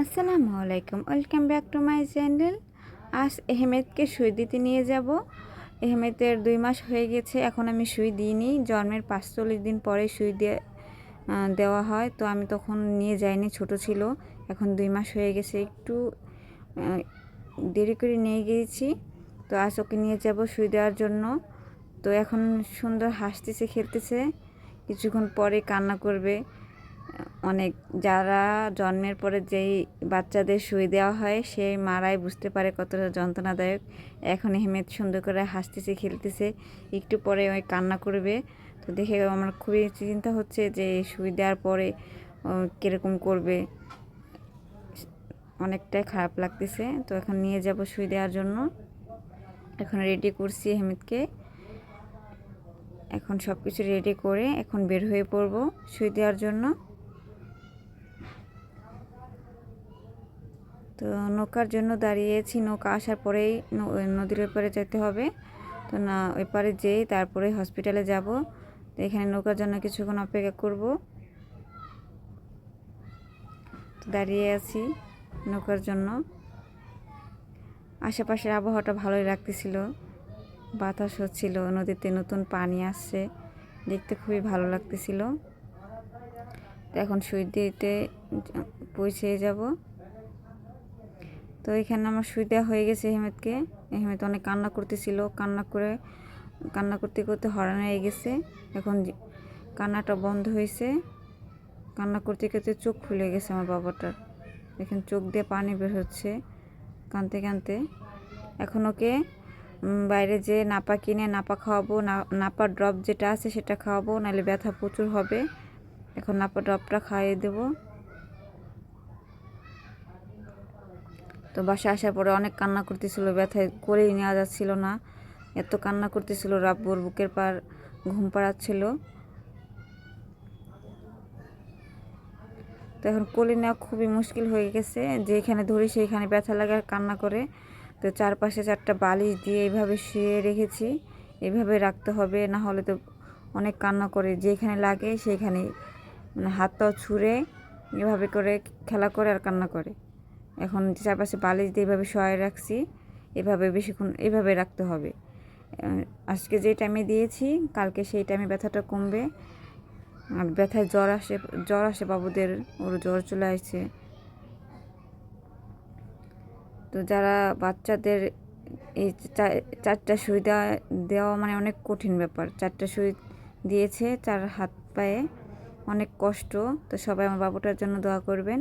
আসসালামু আলাইকুম। Welcome back to my channel আজ এহমেদকে সুই দিতে নিয়ে যাব। এহমেদের দুই মাস হয়ে গেছে, এখন আমি সুই দিইনি। জন্মের পাঁচচল্লিশ দিন পরে সুই দিয়ে দেওয়া হয়। তো আমি তখন নিয়ে যাইনি, ছোট ছিল। এখন দুই মাস হয়ে গেছে, একটু দেরি করে নিয়ে গিয়েছি। তো আজ ওকে নিয়ে যাব সুই দেওয়ার জন্য। তো এখন সুন্দর হাসতেছে, খেলতেছে। কিছুক্ষণ পরে কান্না করবে। অনেক, যারা জন্মের পরে যেই বাচ্চাদের শুয়ে দেওয়া হয়, সেই মারাই বুঝতে পারে কতটা যন্ত্রণাদায়ক। এখন হেমেদ সুন্দর করে হাসতেছে, খেলতেছে, একটু পরে ওই কান্না করবে। তো দেখে আমার খুবই চিন্তা হচ্ছে যে শুই দেওয়ার পরে কীরকম করবে। অনেকটাই খারাপ লাগতেছে। তো এখন নিয়ে যাব শুই দেওয়ার জন্য। এখন রেডি করছি হেমিদকে এখন সব কিছু রেডি করে এখন বের হয়ে পড়ব শুই দেওয়ার জন্য। তো নৌকার জন্য দাঁড়িয়েছি, নৌকা আসার পরেই নদীর ওপারে যেতে হবে। তো না ওই পারে যেই তারপরে হসপিটালে যাব। তো এখানে নৌকার জন্য কিছুক্ষণ অপেক্ষা করব। দাঁড়িয়ে আছি নৌকার জন্য। আশেপাশের আবহাওয়াটা ভালোই লাগতেছিল। বাতাস হচ্ছিল, নদীতে নতুন পানি আসছে। দেখতে খুবই ভালো লাগতেছিল। এখন সুই দিতে পৌঁছে যাব। তো এখানে আমার সুই দেওয়া হয়ে গেছে হেমেদকে। হেমেদ অনেক কান্না করতেছিল। কান্না করে, কান্না করতে করতে হরান হয়ে গেছে। এখন কান্নাটা বন্ধ হয়েছে। কান্না করতে করতে চোখ খুলে গেছে আমার বাবাটার। দেখেন চোখ দিয়ে পানি বের হচ্ছে কানতে কানতে। এখন ওকে বাইরে যে নাপা কিনে নাপা খাওয়াবো নাপা ড্রপ যেটা আছে সেটা খাওয়াবো, নাহলে ব্যথা প্রচুর হবে। এখন নাপা ড্রপটা খাইয়ে দেবো। তো বাসায় আসার পরে অনেক কান্না করতেছিল, ব্যথায় করেই নেওয়া যাচ্ছিল না। এত কান্না করতেছিল, রাব্বুর বুকের পার ঘুম পাড়াচ্ছিল। তো এখন কোলে নেওয়া খুবই মুশকিল হয়ে গেছে, যেখানে ধরি সেইখানে ব্যথা লাগে আর কান্না করে। তো চারপাশে চারটা বালিশ দিয়ে এইভাবে শুয়ে রেখেছি এইভাবে রাখতে হবে, না হলে তো অনেক কান্না করে। যেখানে লাগে সেইখানে মানে হাতটাও ছুঁড়ে এভাবে করে খেলা করে আর কান্না করে। এখন চারপাশে বালিশ দিয়ে এভাবে শোয়াই রাখছি। এভাবে বেশিক্ষণ এভাবে রাখতে হবে। আজকে যে টাইমে দিয়েছি, কালকে সেই টাইমে ব্যথাটা কমবে। আর ব্যথায় জ্বর আসে জ্বর আসে বাবুদের, ওর জ্বর চলে আসছে। তো যারা বাচ্চাদের এই চারটা সুই দেওয়া দেওয়া মানে অনেক কঠিন ব্যাপার। চারটা সুই দিয়েছে, চার হাত পায়ে অনেক কষ্ট। তো সবাই আমার বাবুটার জন্য দোয়া করবেন।